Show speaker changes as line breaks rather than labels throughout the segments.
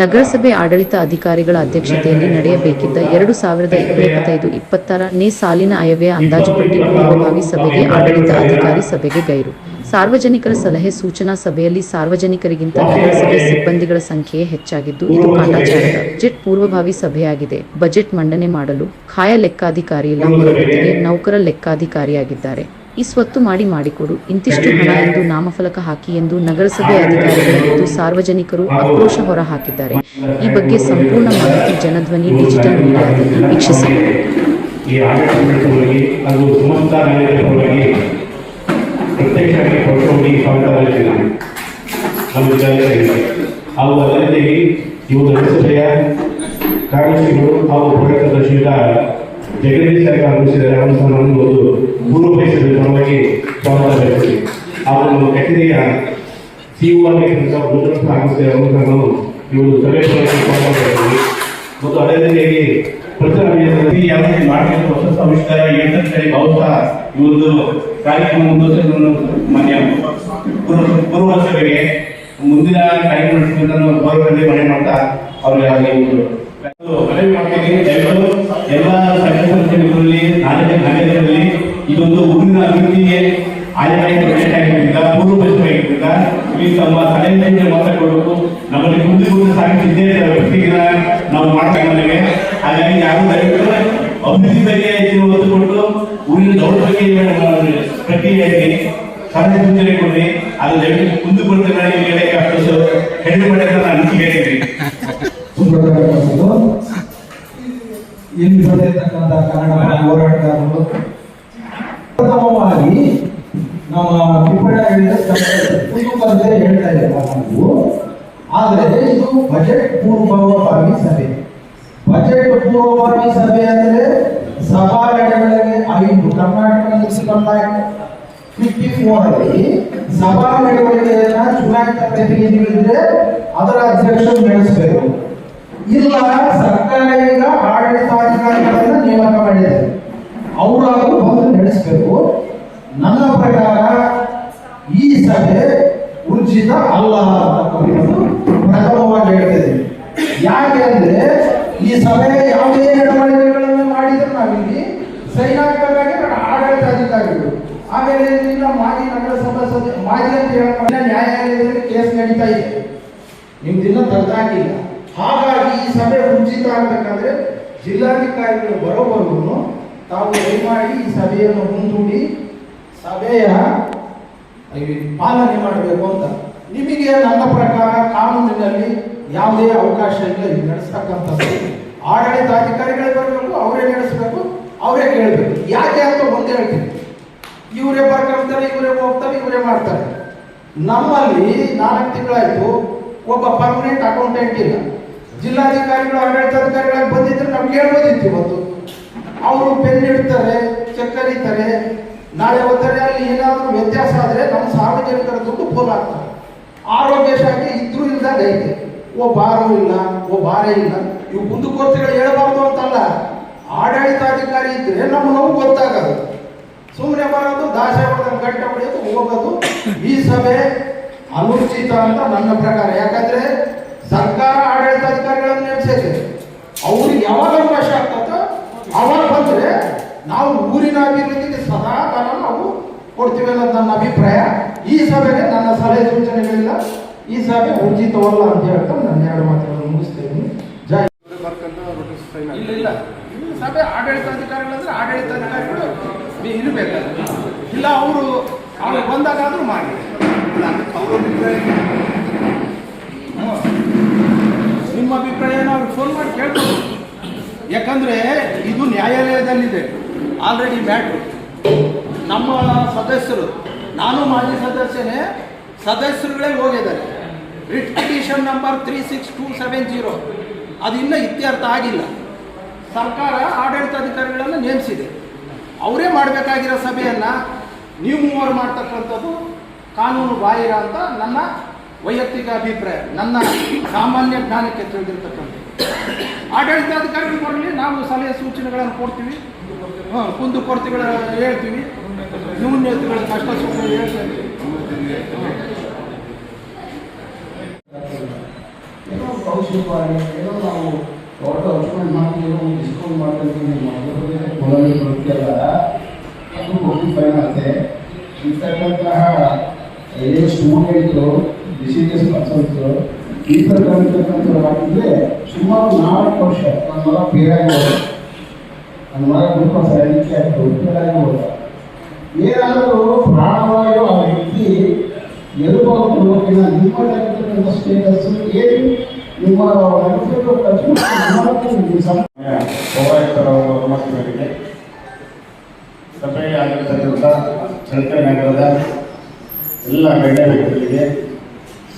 ನಗರಸಭೆ ಆಡಳಿತ ಅಧಿಕಾರಿಗಳ ಅಧ್ಯಕ್ಷತೆಯಲ್ಲಿ ನಡೆಯಬೇಕಿದ್ದ ಎರಡು ಸಾವಿರದ ಇಪ್ಪತ್ತೈದು ಇಪ್ಪತ್ತಾರನೇ ಸಾಲಿನ ಆಯವ್ಯಯ ಅಂದಾಜುಪಟ್ಟಿ ಪೂರ್ವಭಾವಿ ಸಭೆಗೆ ಆಡಳಿತ ಅಧಿಕಾರಿ ಸಭೆಗೆ ಗೈರು. ಸಾರ್ವಜನಿಕರ ಸಲಹೆ ಸೂಚನಾ ಸಭೆಯಲ್ಲಿ ಸಾರ್ವಜನಿಕರಿಗಿಂತ ನಗರಸಭೆ ಸಿಬ್ಬಂದಿಗಳ ಸಂಖ್ಯೆಯೇ ಹೆಚ್ಚಾಗಿದ್ದು, ಇದು ಕಾಟಾಚಾರದ ಬಜೆಟ್ ಪೂರ್ವಭಾವಿ ಸಭೆಯಾಗಿದೆ. ಬಜೆಟ್ ಮಂಡನೆ ಮಾಡಲು ಖಾಯ ಲೆಕ್ಕಾಧಿಕಾರಿ ಇಲ್ಲ ನೌಕರ ಲೆಕ್ಕಾಧಿಕಾರಿಯಾಗಿದ್ದಾರೆ ಈ ಸ್ವತ್ತು ಮಾಡಿ ಮಾಡಿಕೊಡು ಇಂತಿಷ್ಟು ಹಣ ಎಂದು ನಾಮಫಲಕ ಹಾಕಿ ಎಂದು ನಗರಸಭೆ ಅಧಿಕಾರಿಗಳು ಮತ್ತು ಸಾರ್ವಜನಿಕರು ಆಕ್ರೋಶ ಹೊರಹಾಕಿದ್ದಾರೆ. ಈ ಬಗ್ಗೆ ಸಂಪೂರ್ಣ ಮಾಹಿತಿ ಜನಧ್ವನಿ ಡಿಜಿಟಲ್ ಮೀಡಿಯಾದಲ್ಲಿ ವೀಕ್ಷಿಸಿ.
ಹಾಗೂ ಅದರಲ್ಲಿ ಇವು ನಗರಸಭೆಯ ಕಾರ್ಯದರ್ಶಿಗಳು ಹಾಗೂ ಜಗದೀಶ್ ಸರ್ಕಾರ ಅವರ ಸನ್ಮಾನ ಒಂದು ಪೂರ್ವ ಬಯಸಿದ ಪರವಾಗಿ ಸ್ವಾಗತ ಬಯಸ್ತೀವಿ ನಮ್ಮ ಕಚೇರಿಯ ಸಿಇಒ ಆಗಿರ್ತಕ್ಕಂಥ ನಾವು ಇವರು ಮತ್ತು ಅದೇ ರೀತಿಯಾಗಿ ಪ್ರಚಾರ ಮಾಡಬೇಕು ಹೊಸ ಆವಿಷ್ಕಾರ ಏನಂತ ಬಹುಶಃ ಈ ಒಂದು ಕಾರ್ಯಕ್ರಮ ಮುಂದುವರಿಸಲು ಮುಂದಿನ ಕಾರ್ಯಕ್ರಮ ಗೌರವದಲ್ಲಿ ಮಾಡ್ತಾ ಅವರಿಗೆ ಆಗಲಿ ಒಂದು ಮನವಿ ಮಾಡ್ತೀನಿ ದಯವಿಟ್ಟು ಎಲ್ಲ ಸಂಘ ಸಂಸ್ಥೆಗಳಲ್ಲಿ ನಾಲ್ಕು ನಾಲ್ಕರಲ್ಲಿ ಇದೊಂದು ಊರಿನ ಅಭಿವೃದ್ಧಿಗೆ ಆಯಾ ಪ್ರದೇಶ ಆಗಿದ್ದರಿಂದ ಪೂರ್ವ ಪಶ್ಚಿಮವಾಗಿದ್ದರಿಂದ ಇಲ್ಲಿ ತಮ್ಮ ಸಲಹೆಯನ್ನು ಮಾತಾಡಬೇಕು ನಮ್ಮಲ್ಲಿ ಮುಂದೆ ಮುಂದೆ ಸಾಗಿಸಿದ್ದೇ ವ್ಯಕ್ತಿಗಿನ ನಾವು ಮಾಡ್ತಾ ಹಾಗಾಗಿ ಯಾರು ದಯವಿಟ್ಟು ಅಭಿವೃದ್ಧಿ ಬಗ್ಗೆ ಹೆಚ್ಚಿನ ಒತ್ತು ಕೊಟ್ಟು ಊರಿನ ದೌಡ ಬಗ್ಗೆ ಪ್ರಕ್ರಿಯೆಯಾಗಿ ಸಲಹೆ ಸೂಚನೆ ಕೊಡ್ರಿ. ಅದು ದಯವಿಟ್ಟು ಮುಂದೆ ಈ ವೇಳೆಗೆ ಅಷ್ಟು ಹೆಣ್ಣು ಮಾಡಿದ್ರೆ ನಾನು ಅನಿಸಿಕೆ
ಇಲ್ಲಿ ಬಂದಿರತಕ್ಕಂಥ ಕನ್ನಡ ಹೋರಾಟಗಾರರು ಪ್ರಥಮವಾಗಿ ನಮ್ಮ ಟಿಪ್ಪಣಿ ಹೇಳಿದ ಹೇಳ್ತಾ ನಾವು ಆದರೆ ಇದು ಬಜೆಟ್ ಪೂರ್ವಭಾವಿ ಸಭೆ. ಬಜೆಟ್ ಪೂರ್ವಭಾವಿ ಸಭೆ ಅಂದರೆ ಸಭಾಗಣಗಳಿಗೆ ಐದು ಕರ್ನಾಟಕ ಮುನ್ಸಿಪಲ್ ಫಿಫ್ಟಿ ಫೋರ್ ಅಲ್ಲಿ ಸಭಾ ನಡೆವಳಿಕೆಯನ್ನ ಚುನಾಯಿತ ಪ್ರತಿನಿಧಿಗಳಿದ್ರೆ ಅದರ ಅಧ್ಯಕ್ಷರು ನಡೆಸಬೇಕು. ಇಲ್ಲ, ಸರ್ಕಾರ ಈಗ ಆಡಳಿತಾಧಿಕಾರಿಗಳನ್ನ ನೇಮಕ ಮಾಡಿದೆ. ಅವರಾದ್ರೂ ಬಂದು ನಡೆಸಬೇಕು. ನನ್ನ ಪ್ರಕಾರ ಈ ಸಭೆ ಉಚಿತ ಅಲ್ಲ ಪ್ರಥಮವಾಗಿ ಹೇಳ್ತೇನೆ ಯಾಕೆ ಅಂದ್ರೆ ಈ ಸಭೆ ಯಾವುದೇ ನಡವಳಿಕೆಗಳನ್ನು ಮಾಡಿದ್ರು ನಾವಿಲ್ಲಿ ಸೈನ್ ಹಾಕಬೇಕಾಗಿ ಆಡಳಿತ ಅಧಿಕಾರಿಗಳು ಆಮೇಲೆ ಇಲ್ಲಿನ ಮಾಜಿ ನಗರಸಭಾ ಸದಸ್ಯ ಮಾಜಿ ಅಂತ ಹೇಳ್ಕೊಂಡ್ರೆ ನ್ಯಾಯಾಲಯದಲ್ಲಿ ಕೇಸ್ ನಡೀತಾ ಇದೆ. ನಿಮ್ದಿನ್ನ ತೆಗೆದಾಕಿಲ್ಲ ಹಾಗಾಗಿ ಈ ಸಭೆ ಉಚಿತ ಆಗ್ಬೇಕಂದ್ರೆ ಜಿಲ್ಲಾಧಿಕಾರಿಗಳು ಬರೋವರೆಗೂ ತಾವು ದಯಮಾಡಿ ಈ ಸಭೆಯನ್ನು ಮುಂದೂಡಿ ಸಭೆಯ ಪಾಲನೆ ಮಾಡಬೇಕು ಅಂತ. ನಿಮಗೆ ನನ್ನ ಪ್ರಕಾರ ಕಾನೂನಿನಲ್ಲಿ ಯಾವುದೇ ಅವಕಾಶ ಇಲ್ಲ. ಇದು ನಡೆಸ್ತಕ್ಕಂಥದ್ದು. ಆಡಳಿತಾಧಿಕಾರಿಗಳೇ ಬರಬೇಕು, ಅವರೇ ನಡೆಸಬೇಕು, ಅವರೇ ಕೇಳಬೇಕು. ಯಾಕೆ ಅಂತ ಒಂದೇ ಹೇಳ್ತೀನಿ. ಇವರೇ ಬರ್ಕೊಂತಾರೆ, ಇವರೇ ಹೋಗ್ತಾರೆ, ಇವರೇ ಮಾಡ್ತಾರೆ. ನಮ್ಮಲ್ಲಿ ನಾಲ್ಕು ತಿಂಗಳಾಯಿತು ಒಬ್ಬ ಪರ್ಮನೆಂಟ್ ಅಕೌಂಟೆಂಟ್ ಇಲ್ಲ. ಜಿಲ್ಲಾಧಿಕಾರಿಗಳು, ಆಡಳಿತಾಧಿಕಾರಿಗಳಾಗಿ ಬಂದಿದ್ರೆ ನಾವು ಕೇಳ್ಬೋದಿತ್ತು ಇವತ್ತು. ಅವರು ಪೆನ್ ಇಡ್ತಾರೆ, ಚೆಕ್ ಕರೀತಾರೆ ನಾಳೆ ಒಂದರೆ ಅಲ್ಲಿ ಏನಾದರೂ ವ್ಯತ್ಯಾಸ ಆದರೆ ನಮ್ಮ ಸಾರ್ವಜನಿಕರ ದುಡ್ಡು ಪೋಲಾಗ್ತಾರೆ ಆರೋಗ್ಯ ಶಾಖೆ ಇದ್ರೂ ಇಲ್ದಾಗ ಐತೆ ಓ ಬಾರೂ ಇಲ್ಲ, ಓ ಬಾರೇ ಇಲ್ಲ. ಇವು ಕುಂದುಕೋರ್ತಿಗಳು ಹೇಳಬಾರ್ದು ಅಂತಲ್ಲ. ಆಡಳಿತಾಧಿಕಾರಿ ಇದ್ರೆ ನಮ್ಮ ನೋವು ಗೊತ್ತಾಗೋದು. ಸುಮ್ಮನೆ ಬರೋದು, ದಾಸ ಗಂಟೆ ಹೊಡೆಯೋದು, ಹೋಗೋದು. ಈ ಸಭೆ ಅನುಚಿತ ಅಂತ ನನ್ನ ಪ್ರಕಾರ. ಯಾಕಂದ್ರೆ ಸರ್ಕಾರ ಆಡಳಿತಾಧಿಕಾರಿಗಳನ್ನು ನಡೆಸಿದೆ ಅವ್ರಿಗೆ ಯಾವಾಗ ಅವಕಾಶ ಆಗ್ತದೋ? ಅವಾಗ ಬಂದರೆ ನಾವು ಊರಿನ ಅಭಿವೃದ್ಧಿಗೆ ಸದಾ ನಾವು ಕೊಡ್ತೀವಿ ಅನ್ನೋದು ನನ್ನ ಅಭಿಪ್ರಾಯ. ಈ ಸಭೆಗೆ ನನ್ನ ಸಲಹೆ ಸೂಚನೆಗಳಿಲ್ಲ. ಈ ಸಭೆ ಉಚಿತವಲ್ಲ ಅಂತ ಹೇಳ್ತಾ ನನ್ನ ಎರಡು ಮಾತುಗಳನ್ನು ಮುಗಿಸ್ತೇನೆ ಜೈ ಇಲ್ಲ ಇಲ್ಲ. ಸಭೆ ಆಡಳಿತಾಧಿಕಾರಿಗಳಂದ್ರೆ ಆಡಳಿತಾಧಿಕಾರಿಗಳು ಇರ್ಬೇಕು ಇಲ್ಲ, ಅವರು ಅವ್ರು ಬಂದಾಗಾದ್ರೂ ಮಾಡಿ. ಹ್ಮ್. ನಿಮ್ಮ ಅಭಿಪ್ರಾಯ ಏನು? ಅವ್ರಿಗೆ ಫೋನ್ ಮಾಡಿ ಕೇಳ್ಬೋದು ಯಾಕಂದ್ರೆ ಇದು ನ್ಯಾಯಾಲಯದಲ್ಲಿದೆ. ಆಲ್ರೆಡಿ ಮ್ಯಾಟ್ರು ನಮ್ಮ ಸದಸ್ಯರು, ನಾನು ಮಾಜಿ ಸದಸ್ಯನೇ, ಸದಸ್ಯರುಗಳೇ ಹೋಗಿದ್ದಾರೆ. Writ petition number three six two seven zero ಅದು ಇನ್ನೂ ಇತ್ಯರ್ಥ ಆಗಿಲ್ಲ. ಸರ್ಕಾರ ಆಡಳಿತಾಧಿಕಾರಿಗಳನ್ನು ನೇಮಿಸಿದೆ. ಅವರೇ ಮಾಡಬೇಕಾಗಿರೋ ಸಭೆಯನ್ನು ನೀವು ಮೂವರು ಮಾಡ್ತಕ್ಕಂಥದ್ದು ಕಾನೂನು ಬಾಹಿರ ಅಂತ ನನ್ನ ವೈಯಕ್ತಿಕ ಅಭಿಪ್ರಾಯ, ನನ್ನ ಸಾಮಾನ್ಯ ಜ್ಞಾನಕ್ಕೆ ತಿಳಿದಿರ್ತಕ್ಕಂಥದ್ದು. ಆಡಳಿತಾಧಿಕಾರಿಗಳು ಬರಲಿ, ನಾವು ಸಲಹೆ ಸೂಚನೆಗಳನ್ನು ಕೊಡ್ತೀವಿ. ಹಾಂ, ಕುಂದು ಕೊರತೆಗಳ ಹೇಳ್ತೀವಿ. ನ್ಯೂನ್ಯತೆಗಳ ಕಷ್ಟ ಸುಖ ಹೇಳ್ತೀವಿ.
ಏನೋ ನಾವು ದೊಡ್ಡ ಅಚೀವ್ಮೆಂಟ್ ಮಾಡ್ತೀವಿ ಡಿಸ್ಕೌಂಟ್ ಮಧ್ಯಪ್ರದೇಶ ಕೊಲಂಬಿ ಬರುತ್ತೆಲ್ಲ ಅದು ಸ್ಟೂಡೆಂಟ್ರು ಡಿಸಿಜಸ್ ಪರ್ಸನ್ಸು ಈ ಕಲಿತಕ್ಕಂಥ ಸುಮಾರು ನಾಲ್ಕು ವರ್ಷ ನನ್ನ ಮಗ ಪೇರಾಗಿ ಹೋದ. ನನ್ನ ಮಗ ಗ್ಲೂಕೋಸ್ ಅದಕ್ಕೆ ಆಯಿತು ಪೇರಾಗಿ ಹೋದ. ಏನಾದರೂ ಪ್ರಾಣವಾಗಿರೋ ಆ ವ್ಯಕ್ತಿ ಎದುರುಗಿನ ನಿಮ್ಮಲ್ಲಿರ್ತಕ್ಕಂಥ ಸ್ಟೇಟಸ್ ಏನು? ನಿಮ್ಮ ನೆನಪಿರೋ ಖರ್ಚು
ಪೌರಾಯುಕ್ತರ ಒಂದು ಗಮನಕ್ಕೆ ಮೇರೆಗೆ ಸಭೆಗೆ ಆಗಿರ್ತಕ್ಕಂಥ ಎಲ್ಲ ಗಣ್ಯ ವ್ಯಕ್ತಿಗಳಿಗೆ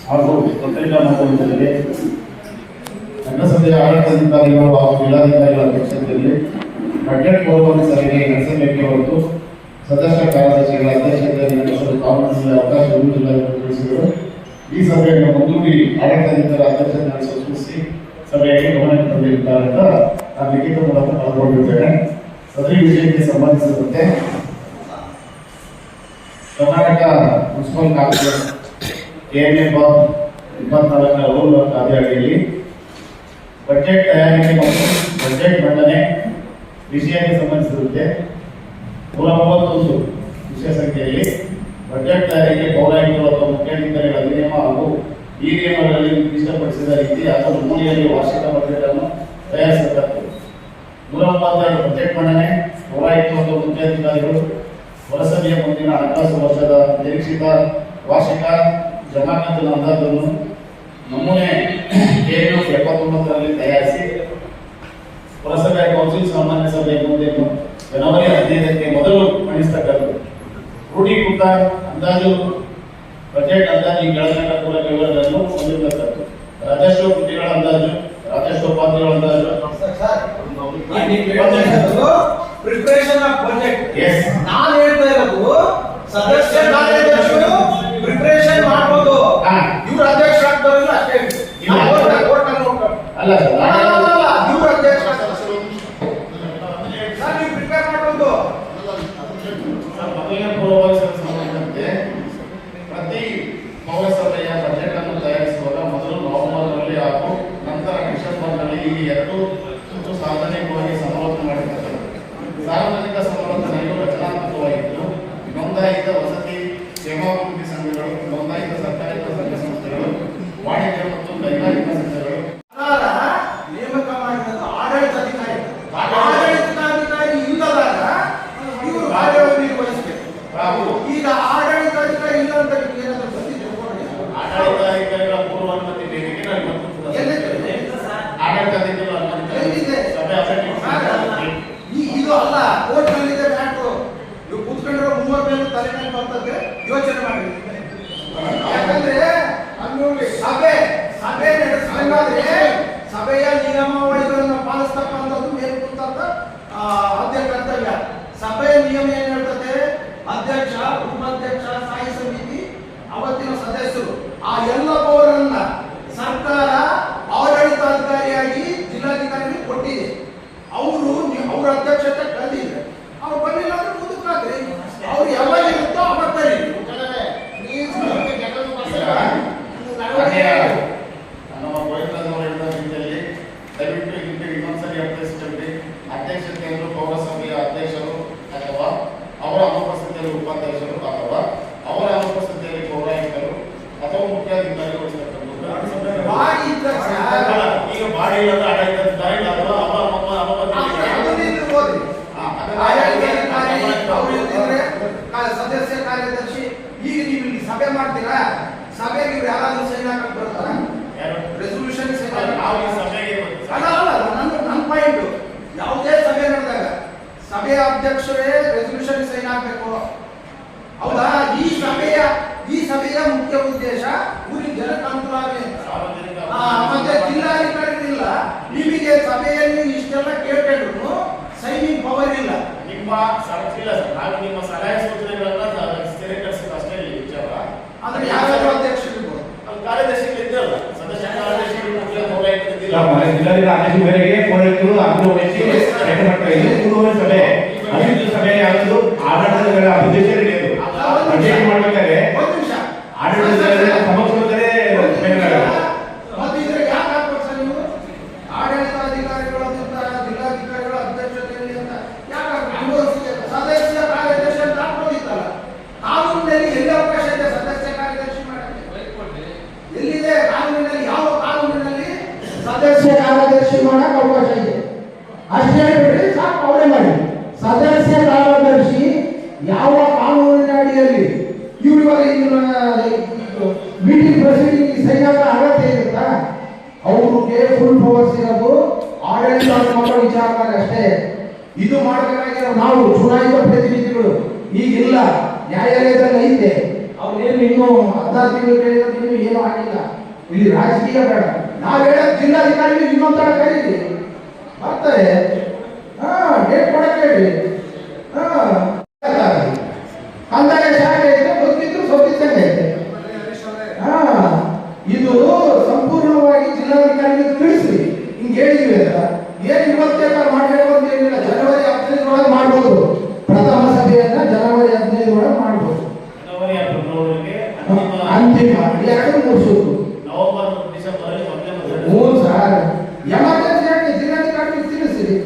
ಹಾಗೂ ಪತ್ರಿಕಾ ಮಾಧ್ಯಮಗಳಿಗೆ ನಗರಸಭೆಯ ಆಡಳಿತಾಧಿಕಾರಿಗಳು ಹಾಗೂ ಜಿಲ್ಲಾಧಿಕಾರಿಗಳ ಅಧ್ಯಕ್ಷತೆಯಲ್ಲಿ ಬಜೆಟ್ ಪೂರ್ವಭಾವಿ ಸಭೆಗೆ ನಡೆಸಬೇಕೆ ಹೊರತು ಸದಸ್ಯ ಕಾರ್ಯದರ್ಶಿಗಳ ಅಧ್ಯಕ್ಷತೆಯಲ್ಲಿ ನಡೆಸಲು ಕಾನೂನಿನಲ್ಲಿ ಅವಕಾಶ ಇರುವುದಿಲ್ಲ ಎಂದು ತಿಳಿಸಿದರು ಈ ಸಭೆಯನ್ನು ಮುಂದೂಡಿ ಆಡಳಿತಾಧಿಕಾರಿ ಅಧ್ಯಕ್ಷತೆ ನಡೆಸಲು ಸೂಚಿಸಿ ಸಭೆಗೆ ಗಮನಕ್ಕೆ ತಂದಿರುತ್ತಾರೆ ಅಂತ ನಾನು ಲಿಖಿತ ಮೂಲಕ ಕಳೆದುಕೊಂಡಿದ್ದೇನೆ. ಸದರಿ ವಿಷಯಕ್ಕೆ ಸಂಬಂಧಿಸಿದಂತೆ ಕರ್ನಾಟಕ ಮುನ್ಸಿಪಲ್ ಕಾಂಗ್ರೆಸ್ ಕೆಎನ್ಎ ಬಾಬ್ ಇಪ್ಪತ್ನಾಲ್ಕರ ರೂಲ್ ಕಾಯ್ದೆ ಅಡಿಯಲ್ಲಿ. ಬಜೆಟ್ ತಯಾರಿಕೆ ಮತ್ತು ಬಜೆಟ್ ಮಂಡನೆ ವಿಷಯಕ್ಕೆ ಸಂಬಂಧಿಸಿದಂತೆ ನೂರ ಮೂವತ್ತೊಂದು ವಿಷಯ ಸಂಖ್ಯೆಯಲ್ಲಿ ಬಜೆಟ್ ತಯಾರಿಕೆ ಪೌರಾಯುಕ್ತರು ಅಥವಾ ಮುಖ್ಯಾಧಿಕಾರಿಗಳ ಅಧಿನಿಯಮ ಹಾಗೂ ಈ ನಿಯಮಗಳಲ್ಲಿ ನಿರ್ದಿಷ್ಟಪಡಿಸಿದ ರೀತಿ ಹಾಗೂ ಮೂಲೆಯಲ್ಲಿ ವಾರ್ಷಿಕ ಬಜೆಟ್ ಅನ್ನು ತಯಾರಿಸತಕ್ಕದ್ದು. ನೂರ ಮೂವತ್ತೆರಡು ಬಜೆಟ್ ಮಂಡನೆ ಪೌರಾಯುಕ್ತರು ಮತ್ತು ಮುಖ್ಯಾಧಿಕಾರಿಗಳು ಹೊರಸಭೆಯ ಮುಂದಿನ ಹಣಕಾಸು ವರ್ಷದ ನಿರೀಕ್ಷಿತ ವಾರ್ಷಿಕ ಜಮಾನತು ಅಂದಾಜನ್ನು ನಮೂನೆ ಏನು ಎಪ್ಪತ್ತೊಂಬತ್ತರಲ್ಲಿ ತಯಾರಿಸಿ ಪುರಸಭೆ ಕೌನ್ಸಿಲ್ ಸಾಮಾನ್ಯ ಸಭೆ ಮುಂದೆ ಜನವರಿ ಹದಿನೈದಕ್ಕೆ ಮೊದಲು ಮಂಡಿಸತಕ್ಕದ್ದು ರೂಢೀಕೃತ ಅಂದಾಜು ಬಜೆಟ್ ಅಂದಾಜು ಈ ಕೆಳಗಿನ ಪೂರಕ ವಿವರಗಳನ್ನು ಹೊಂದಿರತಕ್ಕದ್ದು. ರಾಜಸ್ವ ಕೃತಿಗಳ ಅಂದಾಜು ರಾಜಸ್ವ ಪಾತ್ರಗಳ ಅಂದಾಜು.
Preparation of budget
Yes.
ನಾನು ಹೇಳ್ತಾ ಇರೋದು ಸದಸ್ಯ
ಸೇವಾಭಿವೃದ್ಧಿ ಸಂಘಗಳು ನೋಂದಾಯಿತ
ಅಧ್ಯಕ್ಷ ಉಪಾಧ್ಯಕ್ಷ ಸ್ಥಾಯಿ ಸಮಿತಿ ಅವತ್ತಿನ ಸದಸ್ಯರು. ಆ ಎಲ್ಲವರನ್ನ ಸರ್ಕಾರ ಆಡಳಿತಾಧಿಕಾರಿಯಾಗಿ ಜಿಲ್ಲಾಧಿಕಾರಿ ಕೊಟ್ಟಿದೆ ಅವರು ಅವ್ರ ಅಧ್ಯಕ್ಷತೆ ಕಳೆದಿದ್ರೆ ಅವ್ರು ಬಂದಿಲ್ಲ ಅಂದ್ರೆ ಮುಂದಕ್ಕಾಗ್ರಿ ಅವ್ರು ಯಾವಾಗ ಇರುತ್ತೋ ಅವಾಗ ಬರ್ರಿ
ಹಾಗೆ ನಮ್ಮ ಪವಿತ್ರದವರು ಹೇಳಿದ ರೀತಿಯಲ್ಲಿ ದಯವಿಟ್ಟು ಇದಕ್ಕೆ ಇನ್ನೊಂದ್ಸರಿ ಅರ್ಥೈಸಿಕೊಳ್ಳಿ ಅಧ್ಯಕ್ಷತೆಯನ್ನು ಪೌರಸಭೆಯ ಅಧ್ಯಕ್ಷರು ಅಥವಾ ಅವರ ಅನುಪಸ್ಥಿತಿಯಲ್ಲಿ ಉಪಾಧ್ಯಕ್ಷರು ಅಥವಾ ಅವರ ಅನುಪಸ್ಥಿತಿಯಲ್ಲಿ ಪೌರಾಯುಕ್ತರು ಅಥವಾ ಮುಖ್ಯಾಧಿಕಾರಿಗಳು ವಹಿಸತಕ್ಕದ್ದು.
ಬಾಡಿ ಇದ್ದಾಗ ಸರ್,
ಅಲ್ಲ, ಈಗ ಬಾಡಿ ಇಲ್ಲದ ಆಡಳಿತಾಧಿಕಾರಿ ಅಥವಾ ಅವರ ನಮ್ಮ
ಅದನ್ನ ಇರ್ಬೋದು. ಆಡಳಿತಾಧಿಕಾರಿ ಅವ್ರು ಇರ್ತಿದ್ರೆ, ಕಾ- ಸದಸ್ಯ ಕಾರ್ಯದರ್ಶಿ ಈಗ ನೀವು ಇಲ್ಲಿ ಸಭೆ ಮಾಡ್ತೀರಾ ಸಭೆಗೆ ಇವ್ರು ಯಾರಾದ್ರೂ ಸೈನ್ ಹಾಕಕ್ ಬರ್ತಾರ ರೆಸೊಲ್ಯೂಷನ್ ಸೈನ್
ನಾವು ಈ ಸಭೆಗೆ
ಅಲ್ಲ ಅಲ್ಲ ನನ್ನ ನನ್ನ ಪಾಯಿಂಟ್ ಯಾವುದೇ ಸಭೆ ನಡೆದಾಗ ಸಭೆಯ ಅಧ್ಯಕ್ಷರೇ ರೆಸಲ್ಯೂಷನ್ ಸೈನ್ ಆಗಬೇಕು ಹೌದಾ? ಈ ಸಭೆಯ ಈ ಸಭೆಯ ಮುಖ್ಯ ಉದ್ದೇಶ ಊರಿನ ಜನಕ್ಕೆ ಅನುಕೂಲ ಆಗಲಿ ಅಂತ.
ಸಾರ್ವಜನಿಕ
ಆ, ಮತ್ತೆ ಜಿಲ್ಲಾಧಿಕಾರಿಗಳಿಲ್ಲ. ನಿಮಗೆ ಸಭೆಯಲ್ಲಿ ಇಷ್ಟೆಲ್ಲ ಕೇಳ್ಕೊಂಡ್ರು ಸೈನಿಂಗ್ ಪವರ್ ಇಲ್ಲ.
ನಿಮ್ಮ ಇಲ್ಲ ಸರ್, ನಾವು ನಿಮ್ಮ ಸಲಹೆ ಸೂಚನೆಗಳನ್ನ ಸ್ಥಿರೀಕರಿಸಿದ ಅಷ್ಟೇ ಈ ವಿಚಾರ.
ಅಂದ್ರೆ ಯಾವ್ಯಾವ ಅಧ್ಯಕ್ಷರಿರ್ಬೋದು.
ಅಲ್ಲಿ ಕಾರ್ಯದರ್ಶಿಗಳು ಇದ್ದಲ್ಲ ಸದಸ್ಯ ಕಾರ್ಯದರ್ಶಿಗಳು ಮುಖ್ಯ ಮೊಬೈಲ್ ಇದ್ದಿಲ್ಲ.
ಜಿಲ್ಲಾಧಿಕಾರಿ ಆದೇಶ ಮೇರೆಗೆ ಪೌರಾಯುಕ್ತರು ಅಂತಿಮ ವಹಿಸಿ ಕೆಲಸ ಮಾಡ್ತಾರೆ ಇದು ಪೂರ್ವಭಾವಿ ಸಭೆ ಅಭಿವೃದ್ಧಿ ಸಭೆ ಯಾವುದು ಆಡಳಿತಗಳ ಅಧ್ಯಕ್ಷ ನಡೆಯೋದು ಬಜೆಟ್ ಮಾಡ್ಬೇಕಾದ್ರೆ
ಒಂದ್ ನಿಮಿಷ
ಆಡಳಿತದ ಸಮಕ್ಷಮದಲ್ಲೇ
ಒಂದ್ ನಿಮಿಷ.
ಬೇಕಾಗುತ್ತೆ.
ಮತ್ತೆ ಇದ್ರಾಗ ಯಾಕೆ ಹಾಕ್ಬೇಕು ಸರ್ ನೀವು ಅಷ್ಟೇ ಹೇಳ್ಬಿಟ್ರೆ ಸಾಕು ಅವರೇ ಮಾಡಿ ಸದಸ್ಯ ಕಾರ್ಯದರ್ಶಿ ಯಾವ ಕಾನೂನಿನ ಅಡಿಯಲ್ಲಿ ಇವ್ರು ಇವಾಗ ಮೀಟಿಂಗ್ ಪ್ರೊಸೀಡಿಂಗ್ ಸಹಿ ಹಾಕೋ ಅಗತ್ಯ ಇರುತ್ತಾ ಅವ್ರಿಗೆ ಫುಲ್ ಪವರ್ಸ್ ಇರೋದು ಆಡಳಿತಾತ್ಮಕ ವಿಚಾರದಾಗ ಅಷ್ಟೇ. ಇದು ಮಾಡಬೇಕಾಗಿರೋ ನಾವು ಚುನಾಯಿತ ಪ್ರತಿನಿಧಿಗಳು ಈಗಿಲ್ಲ, ನ್ಯಾಯಾಲಯದಲ್ಲಿ ಐತೆ. ಅವ್ರೇನು ಇನ್ನೂ ಅರ್ಧ ತಿಂಗಳು ಕೇಳಿದ್ರೆ ಇನ್ನೂ ಏನೂ ಆಗಿಲ್ಲ. ಇಲ್ಲಿ ರಾಜಕೀಯ ಬೇಡ. ನಾವ್ ಜಿಲ್ಲಾಧಿಕಾರಿಗಳು ಜಿಲ್ಲಾಧಿಕಾರಿ ಇನ್ನೊಂಥರ ಕರೀರಿ. ಬರ್ತಾರೆ. ಹಾ ಡೇಟ್ ಕೊಡಕ್ಕೆ ಹೇಳಿ. ಹಾ, ಕಂದಾಯ ಶಾಖೆ ಐತೆ ಹಾ, ಇದು ಸಂಪೂರ್ಣವಾಗಿ ಜಿಲ್ಲಾಧಿಕಾರಿಗೆ ಅಂತ ಏನ್ ಇವತ್ತೇ ಮಾಡಬೇಕು ಏನಿಲ್ಲ. ಜನವರಿ ಹದಿನೈದರೊಳಗೆ ಮಾಡ್ಬೋದು. ಪ್ರಥಮ ಸಭೆಯನ್ನ ಜನವರಿ ಹದಿನೈದರೊಳಗೆ ಮಾಡ್ಬೋದು. ಅಂತಿಮ. ಎರಡು ಮುಗಿಸೋದು
ನವೆಂಬರ್ ಡಿಸೆಂಬರ್ ಮೊದಲೇ
ಹ್ಞೂ ಸರ್ ಎಮರ್ಜೆನ್ಸಿ ಆಗಿ ಜಿಲ್ಲಾಧಿಕಾರಿಗೆ ತಿಳಿಸಿರಿ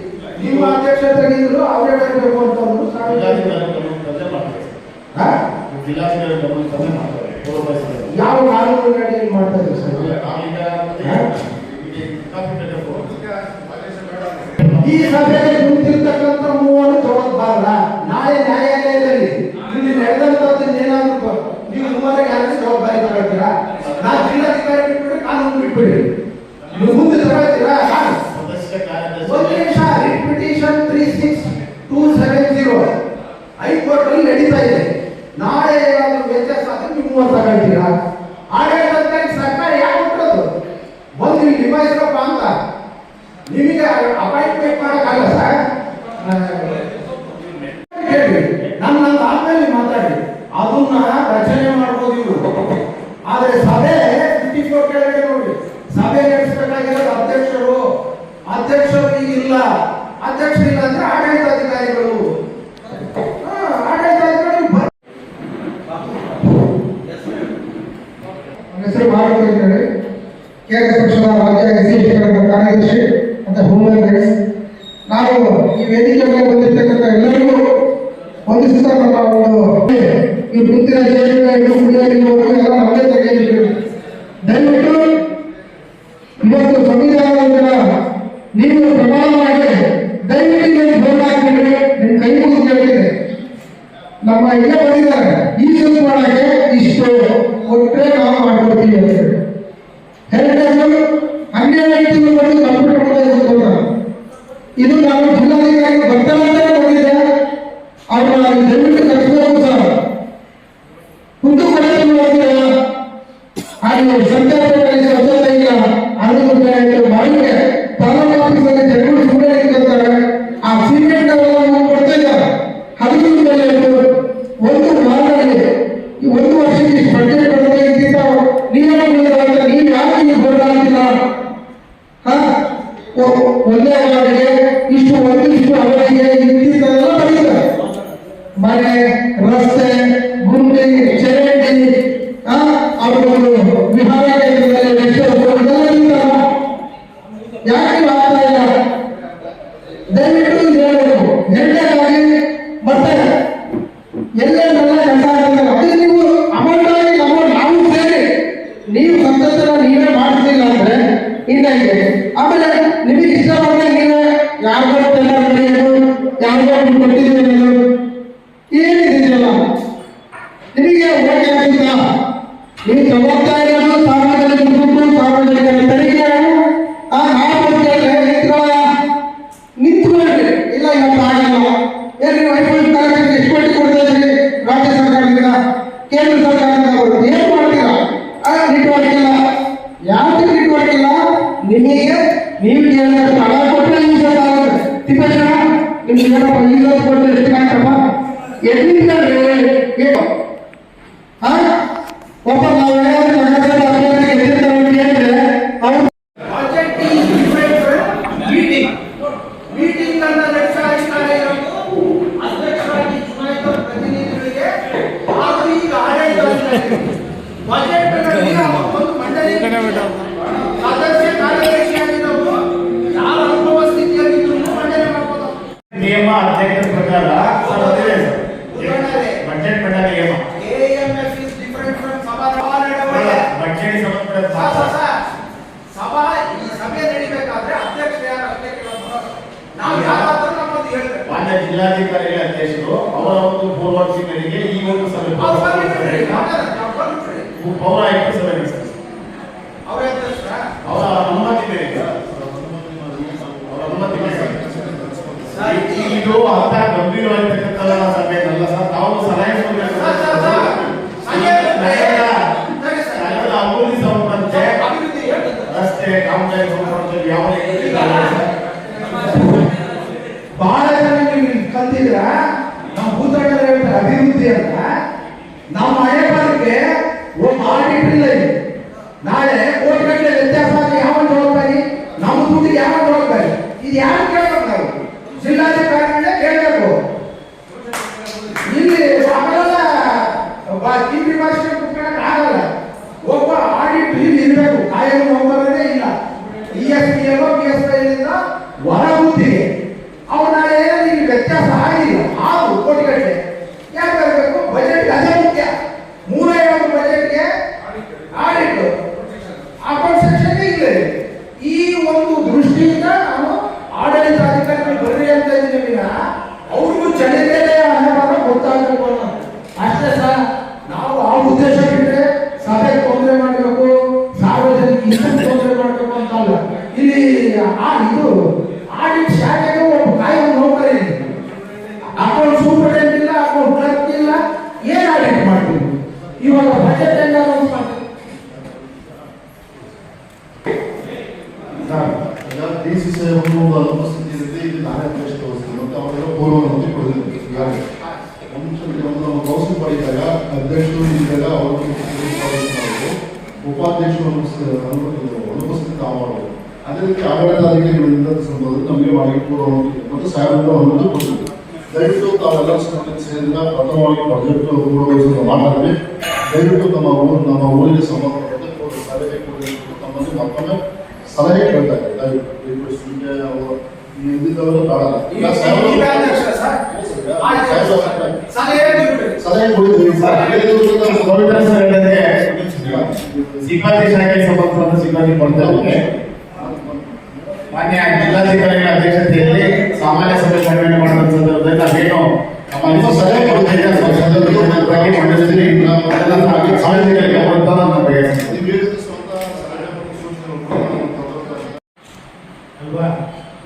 ನಿಮ್ಮ ಅಧ್ಯಕ್ಷತೆಗಿದ್ರು ಅವರೇ ಬರಬೇಕು ಅಂತ ಅಂದ್ರು ಸಾಕು. ಹಾ?
ಜಿಲ್ಲಾಧಿಕಾರಿ ಗಮನ ತಂದೆ ಮಾಡ್ತಾರೆ ಪೂರ್ವ ಪರಿಸರ
ಯಾವ ಕಾನೂನಿನ ಅಡಿಯಲ್ಲಿ ಮಾಡ್ತಾರೆ ಸರ್
ನಾವೀಗ
ಈ ಸಭೆಗೆ ಕುಂತಿರ್ತಕ್ಕಂಥ ಮೂವರು ಜವಾಬ್ದಾರ ನಾಳೆ ನ್ಯಾಯಾಲಯದಲ್ಲಿ. ಇಲ್ಲಿ ನಡೆದಂತದ್ದು ಏನಾದ್ರು ನೀವು ಮೂವರಿಗೆ ಯಾರು ಜವಾಬ್ದಾರಿ ತಗೊಳ್ತೀರಾ? ನಾ ಜಿಲ್ಲಾಧಿಕಾರಿ ಬಿಟ್ಬಿಡಿ ಕಾನೂನು ಬಿಟ್ಬಿಡಿ. ನೀವು ಮುಂದೆ ತಗೊಳ್ತೀರಾ? ಒಂದು ನಿಮಿಷ three six two seven zero ಇದೆ. ನಾಳೆ ಏನಾದ್ರು ವ್ಯತ್ಯಾಸ ಆದ್ರೆ ನೀವು ಮೂವರು ತಗೊಳ್ತೀರಾ? ಆಡಳಿತದಲ್ಲಿ ಸರ್ಕಾರ ಯಾಕೆ ಕೊಟ್ಟದ್ದು ಒಂದು ಅಂತ ನಿಮಗೆ ಅಪಾಯಿಂಟ್ಮೆಂಟ್ ಮಾಡೋಕ್ಕಾಗಲ್ಲ ಸರ್ ಕೇಳಿ ನನ್ನ ಆದ್ಮೇಲೆ ಮಾತಾಡಿ. ಅದನ್ನ ರಚನೆ ಮಾಡ್ಬೋದು ಇವರು. ಆದ್ರೆ ಸಭೆ ಫಿಫ್ಟಿ ಫೋರ್ ನೋಡಿ. ಸಭೆ ನಡೆಸಬೇಕಾಗಿರೋದು ಅಧ್ಯಕ್ಷರು. ಅಧ್ಯಕ್ಷರು ಇಲ್ಲ ಅಧ್ಯಕ್ಷರು ಇಲ್ಲ ಅಂದ್ರೆ ಆಡಳಿತಾಧಿಕಾರಿಗಳು.
ಹೆಸರು ಅಂತ ಹೇಳಿ. ಕೇರಳ ಪಕ್ಷದ ರಾಜ್ಯ ಎಸ್ ಕಾರ್ಯದರ್ಶಿ. ಮತ್ತು ನಾನು ಈ ವೇದಿಕೆ ಮೇಲೆ ಎಲ್ಲರಿಗೂ ವಂದಿಸುತ್ತಾ ನಮ್ಮ ಒಂದು ಈ ಮುಂದಿನ ಜೀವನ ಇದು ಕುಡಿಯೋದು ಎಲ್ಲ ದಯವಿಟ್ಟು యాదగిరి పట్టింది ಇದು ಅಂತ
ಗಂಭೀರವಾಗಿರ್ತಕ್ಕಂಥ ಸಭೆ ಅಲ್ಲ ಸರ್. ತಾವು ಸಲಹೆ ಅಭಿವೃದ್ಧಿ ಸಂಬಂಧ ರಸ್ತೆ ಕಾಮಗಾರಿ ಸಂಬಂಧ ಯಾವ
ಬಹಳ ಜನ ನೀವು ಕಲ್ತಿದ್ರ ನಮ್ಮ ಭೂತಗಳ ಅಭಿವೃದ್ಧಿ ಅಂತ ನಮ್ಮ ಹಣೆ ಬಾರಿಗೆ ಒಬ್ಬ ಆಡಿಟ್ ಇಲ್ಲ ಇಲ್ಲಿ ನಾಳೆ ಕೋಟಿ ಗಟ್ಟಲೆ ವ್ಯತ್ಯಾಸ ಆಗಿ ಯಾವ ಜವಾಬ್ದಾರಿ ನಮ್ಮ ದುಡ್ಡಿಗೆ ಯಾವ ಜವಾಬ್ದಾರಿ ಇದು ಯಾರು ಕೇಳ್ಬೇಕು ನಾವು ಜಿಲ್ಲಾಧಿಕಾರಿಗಳೇ ಕೇಳಬೇಕು ಇಲ್ಲಿ ಆಗಲ್ಲ ಕಿಂಡಿ ಭಾಷೆ ಕುತ್ಕೊಳ್ಳೋಕೆ ಆಗಲ್ಲ ಒಬ್ಬ ಆಡಿಟ್ ಇಲ್ಲಿ ಇರಬೇಕು ಕಾಯಂ ಹೋಗೋದೇ ಇಲ್ಲ E S P B S I ಹೊರ ಬುದ್ಧಿಗೆ ಅವನ ಏನು ಇಲ್ಲಿ ವ್ಯತ್ಯಾಸ ಆಗಿಲ್ಲ ಆರು ಕೋಟಿಗಟ್ಟಲೆ ಯಾಕೆ ಬರಬೇಕು ಬಜೆಟ್ ಅದೇ ಮುಖ್ಯ ಮೂರೇ ಒಂದು ಬಜೆಟ್ಗೆ ಆಡಿಟ್ ಅಕೌಂಟ್ ಸೆಕ್ಷನ್ ಇಲ್ಲ ಈ ಒಂದು ದೃಷ್ಟಿಯಿಂದ ನಾನು ಆಡಳಿತಾಧಿಕಾರಿಗಳು ಬರ್ರಿ ಅಂತ ಇದ್ದೀನಿ ವಿನ ಅವ್ರಿಗೂ ಜನತೆಯ ಅನ್ನೋದನ್ನ ಗೊತ್ತಾಗಬೇಕು ಅನ್ನೋ ಅಷ್ಟೇ ಸರ್ ನಾವು ಆ ಉದ್ದೇಶ ಬಿಟ್ಟರೆ ಸಭೆ ತೊಂದರೆ ಮಾಡಬೇಕು ಸಾರ್ವಜನಿಕ ಇನ್ನೂ ತೊಂದರೆ ಮಾಡಬೇಕು ಅಂತ ಅಲ್ಲ ಇಲ್ಲಿ ಆ ಇದು ಆಡಿಟ್ ಶಾಖೆಗೆ ಒಬ್ಬ ಕಾಯಂ ನೌಕರಿ ಇದೆ ಅಕೌಂಟ್ ಸೂಪರ್ಡೆಂಟ್ ಇಲ್ಲ ಅಕೌಂಟ್ ಕ್ಲರ್ಕ್ ಇಲ್ಲ ಏನ್ ಆಡಿಟ್ ಮಾಡ್ತೀವಿ ಇವಾಗ ಬಜೆಟ್ ಹೆಂಗ ಮಾಡ್ತೀವಿ
ಡಿ ಸಿ ಸಿ ಒಂದು ಅನುಪಸ್ಥಿತಿ ಇರುತ್ತೆ ಇಲ್ಲಿ ನಾನೇ ಅಧ್ಯಕ್ಷ ವಹಿಸ್ತೀನಿ ಮತ್ತು ಅವರೆಲ್ಲ ಪೂರ್ವ ಅನುಮತಿ ಕೊಡಬೇಕು ಈಗಾಗಲೇ ಒಂದು ನಮ್ಮ ನಮ್ಮ ಕೌನ್ಸಿಲ್ ಪಡಿದಾಗ ಅಧ್ಯಕ್ಷರು ಇದ್ದಾಗ ಅವರು ಮಾಡಬೇಕು ಉಪಾಧ್ಯಕ್ಷರು ಅನುಪಸ್ಥಿತಿ ಅನುಪಸ್ಥಿತಿ ನಾವು ಮಾಡಬೇಕು ಅದೇ ರೀತಿ ಆಡಳಿತಾಧಿಕಾರಿಗಳಿಂದ ಸಂಬಂಧ ನಮಗೆ ಮಾಡಿ ಪೂರ್ವ ಅನುಮತಿ ಮತ್ತು ಸಾಹೇಬರು ಅನುಮತಿ ಕೊಡಬೇಕು ದಯವಿಟ್ಟು ತಾವೆಲ್ಲ ಸೇರಿದ ಪ್ರಥಮವಾಗಿ ಬಜೆಟ್ ಪೂರ್ವವಹಿಸಿದ ಮಾತಾಡಿ ದಯವಿಟ್ಟು ತಮ್ಮ ಊರು ನಮ್ಮ ಊರಿಗೆ ಸಂಬಂಧಪಟ್ಟಂತೆ ಸಲಹೆ ಕೊಡಬೇಕು ತಮ್ಮಲ್ಲಿ ಮತ್ತೊಮ್ಮೆ ಸಲಹೆ ಕೇಳ್ತಾ ಇದ್ದಾರೆ. ದಯವಿಟ್ಟು ಸುಮ್ನೆ ಅವರು ಸಾಹೇಬರು- ಸಲಹೆ
ಹೇಳಿದಂಗೆ ಸಿಬ್ಬಂದಿ ಶಾಖೆಗೆ ಸಂಬಂಧಪಟ್ಟ ಸಿಬ್ಬಂದಿ ಕೊಡ್ತಾ ಇದ್ದಾರೆ ಮಾನ್ಯ ಜಿಲ್ಲಾಧಿಕಾರಿಗಳ ಅಧ್ಯಕ್ಷತೆಯಲ್ಲಿ ಸಾಮಾನ್ಯ ಸಭೆ ಸಂಘಟನೆ ಮಾಡುವ ಸಂದರ್ಭದಲ್ಲಿ ನಾವೇನು ಸಲಹೆ ಕೊಡ್ತೇವೆ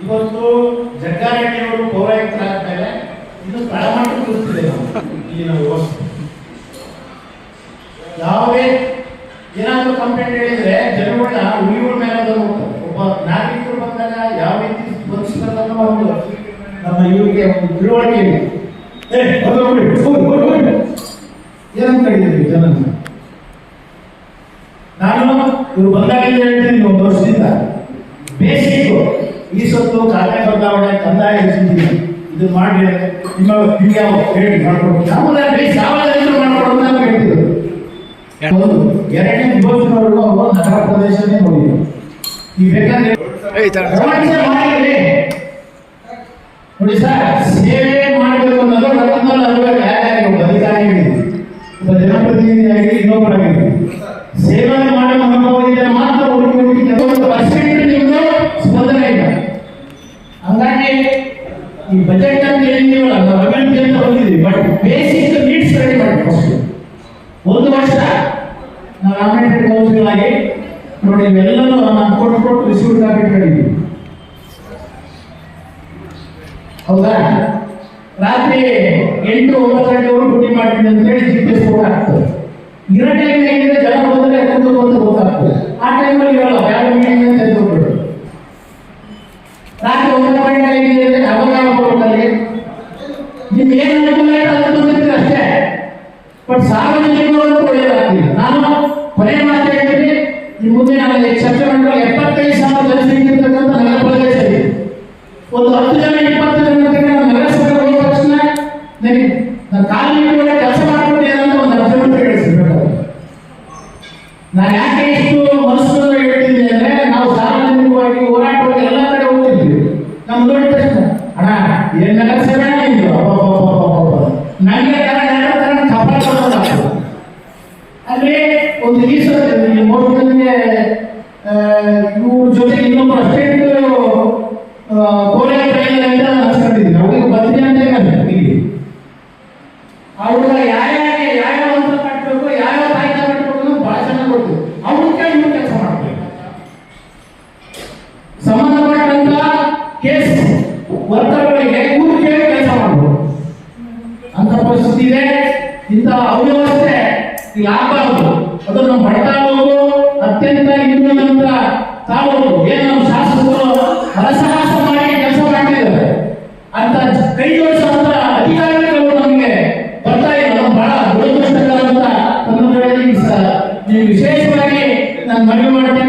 ಇವತ್ತು ಜಗ್ಗಾರೆಡ್ಡಿಯವರು ಪೌರಾಯುಕ್ತರಾದ್ಮೇಲೆ ಇದು ತಳಮಟ್ಟ ಇಲ್ಲಿ ನಾವು ಯಾವುದೇ ಏನಾದರೂ ಕಂಪ್ಲೇಂಟ್ ಹೇಳಿದ್ರೆ ಜನಗಳ ಉಳಿಗಳ ಮೇಲೆ ಒಬ್ಬ ನಾಗರಿಕರು ಬಂದಾಗ ಯಾವ ರೀತಿ ಸ್ಪಂದಿಸ್ತಾರೆ ಒಂದು ನಮ್ಮ ಇವರಿಗೆ ಒಂದು ತಿಳುವಳಿಕೆ ಇದೆ ಏ, ಹೋಗಿ ಹೋಗಿ, ಹೋಗಿ, ಹೋಗಿ, ಹೋಗಿ. ಏನಂತ ಹೇಳಿದ್ರಿ ಜನ ನಾನು ಇವರು ಬಂದಾಗಿಂದ ಹೇಳ್ತೀನಿ ಒಂದು ವರ್ಷದಿಂದ. ಬೇಸಿಕ್ ಈ ಸೊತ್ತು ಕಾರ್ಯ ಬದಲಾವಣೆ ಕಂದಾಯ ಹೆಚ್ಚಿದ್ದೀನಿ ಇದು ಮಾಡಿ ನಿಮ್ಮ ನಿಮ್ಗೆ ಯಾವ ಹೇಳಿ ಮಾಡ್ಕೊಡ್ತೀನಿ. ನಮ್ಮನ್ನ ಬೇಸ್ ಯಾವ ರೈತರು ಮಾಡ್ಕೊಡೋದು ಹೇಳ್ತಿದ್ರು ಎರಡನೇ ವಿಭಜನವರೆಗೂ ಅವರು ನಗರ ಪ್ರದೇಶನೇ ನೋಡಿದ್ರು. ಈ ಬೇಕಾದ್ರೆ ನೋಡಿ ಸರ್ ಸೇವೆ ಮಾಡಬೇಕು ಅನ್ನೋದು ರತ್ನಲ್ಲಿ ಅರಿವಾಗ ಯಾರ್ಯಾರಿಗೆ ಒಬ್ಬ ಅಧಿಕಾರಿ ಹೇಳಿದ್ರು ಒಬ್ಬ ಜನಪ್ರತಿನಿಧಿಯಾಗಿ ಇನ್ನೊಬ್ಬರಾಗಿದ್ರು ಸೇವೆ ಮಾಡುವ ಅನುಭವದಿಂದ ಮಾತ್ರ ಹುಡುಕಿ ಕೆಲವೊಂದು ಪರ್ಸೆಂಟ್ ನಿಮ್ದು ಸ್ಪಂದನೆ ಇಲ್ಲ. ಹಂಗಾಗಿ ಈ ಬಜೆಟ್ ಅಂತ ಹೇಳಿದ್ದೀವಲ್ಲ ನಾವು ಅಭಿವೃದ್ಧಿ ಅಂತ ಬಂದಿದ್ದೀವಿ ಬಟ್ ಬೇಸಿಕ್ ನೀಡ್ಸ್ ರೆಡಿ ಮಾಡಿ ಒಂದು ವರ್ಷ ನಾವು ನಾಮಿನೇಟೆಡ್ ಕೌನ್ಸಿಲ್ ಆಗಿ ನೋಡಿ, ಇವೆಲ್ಲನೂ ನಾನು ಕೊಟ್ಟು ಕೊಟ್ಟು ರಿಸೀವ್ ಕಾಪಿ ಹೌದಾ? ರಾತ್ರಿ ಎಂಟು ಒಂಬತ್ತು ಗಂಟೆವರೆಗೂ ಡ್ಯೂಟಿ ಮಾಡಿದ್ದೀನಿ ಅಂತ ಹೇಳಿ ಜಿ ಪಿ ಕೂಡ ಆಗ್ತದೆ ಇರೋ ಟೈಮ್ ಏನಿದೆ ಜನ ಬಂದ್ರೆ ಕುಂದು ಬಂದು ಗೊತ್ತಾಗ್ತದೆ. ಆ ಟೈಮಲ್ಲಿ ಇರಲ್ಲ ಯಾರು ಮೀಟಿಂಗ್ ಅಂತ ಹೋಗ್ಬಿಡು ರಾತ್ರಿ ಒಂಬತ್ತು ಗಂಟೆ ಅಂದ್ರೆ ಅವಾಗ ಹೋಗ್ತಾರೆ ನಿಮ್ಗೆ ಏನು ಅನುಕೂಲ ಇಲ್ಲ ಅದನ್ನು ಬಂದಿರ್ತೀರ ಅಷ್ಟೇ? ಬಟ್ ಸಾರ್ವಜನಿಕರು ಒಳ್ಳೆಯದಾಗ್ತಿಲ್ಲ ನಾನು ಕೊನೆ ಮಾತು ಹೇಳ್ತೀನಿ ನಿಮ್ಮ ಮುಂದೆ ಚರ್ಚೆ ಅವರಿಗೆ ಕೂತು ಕೇಳಿ ಕೆಲಸ ಮಾಡ್ಬೋದು? ಅಂತ ಪರಿಸ್ಥಿತಿ ಇದೆ. ಇಂಥ ಅವ್ಯವಸ್ಥೆ ಈಗ ಆಗಬಾರ್ದು. ಅದು ನಮ್ಮ ಬಡತಾಲೂಕು ಅತ್ಯಂತ ಹಿಂದುಳಿದಂತ ತಾಲೂಕು ಏನು ನಮ್ಮ ಶಾಸಕರು ಹರಸಾಹಸ ಮಾಡಿ ಕೆಲಸ ಮಾಡ್ತಿದ್ದಾರೆ ಅಂತ ಕೈ ಜೋಡಿಸುವಂತ ಅಧಿಕಾರಿಗಳು ನಮಗೆ ಬರ್ತಾ ಇಲ್ಲ ಬಹಳ ದುರದೃಷ್ಟಕರ ಅಂತ ಸಂದರ್ಭದಲ್ಲಿ ಈ ನೀವು ವಿಶೇಷವಾಗಿ ನಾನು ಮನವಿ ಮಾಡ್ತೇನೆ.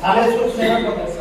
¿Sabes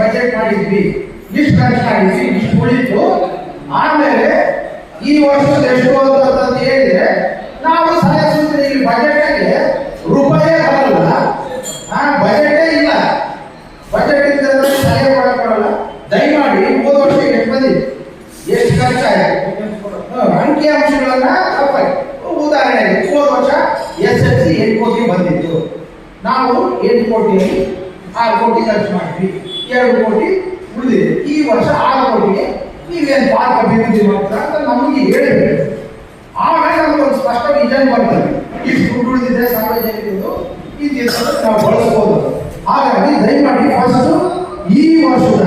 ಬಜೆಟ್ ಮಾಡಿದ್ವಿ, ಇಷ್ಟು ಖರ್ಚು ಮಾಡಿದ್ವಿ, ಇಷ್ಟು ಉಳಿತು. ಆಮೇಲೆ ಈ ವರ್ಷದ ಎಷ್ಟು ಅಂತ ಹೇಳಿದ್ರೆ, ನಾವು ಸಲಹೆ ಸೂಚನೆ ಈ ಅಲ್ಲಿ ರೂಪಾಯೇ ಬರಲ್ಲ. ಆ ಬಜೆಟೇ ಇಲ್ಲ. ಬಜೆಟ್ ಇದ್ದರೆ ಸಲಹೆ ಕೊಡಲ್ಲ ದಯಮಾಡಿ ಹೋದ ವರ್ಷ ಎಷ್ಟು ಬಂದಿದೆ? ಎಷ್ಟು ಖರ್ಚಾಯಿತು ಅಂಕಿ ಅಂಶಗಳನ್ನ ತಪ್ಪಾಗಿ ಉದಾಹರಣೆಗೆ ಹೋದ ವರ್ಷ ಎಸ್ ಎಲ್ ಸಿ ಎಂಟು ಕೋಟಿ ಬಂದಿತ್ತು. ನಾವು ಎಂಟು ಕೋಟಿಯಲ್ಲಿ ಆರು ಕೋಟಿ ಖರ್ಚು ಮಾಡಿದ್ವಿ. ಎರಡು ಕೋಟಿ ಉಳಿದಿದೆ. ಈ ವರ್ಷ ಆರು ಕೋಟಿಗೆ ನೀವೇನು ಪಾರ್ಕ್ ಅಭಿವೃದ್ಧಿ ಮಾಡ್ತೀರಾ ಅಂತ ನಮಗೆ ಹೇಳಬೇಕು ಆಮೇಲೆ ನಮ್ಗೆ ಒಂದು ಸ್ಪಷ್ಟ ವಿಜನ್ ಬರ್ತದೆ ಇಷ್ಟು ದುಡ್ಡು ಉಳಿದಿದೆ ಸಾರ್ವಜನಿಕರು ಈ ನಾವು ಬಳಸ್ಬೋದು. ಹಾಗಾಗಿ ದಯಮಾಡಿ ಫಸ್ಟ್ ಈ ವರ್ಷದ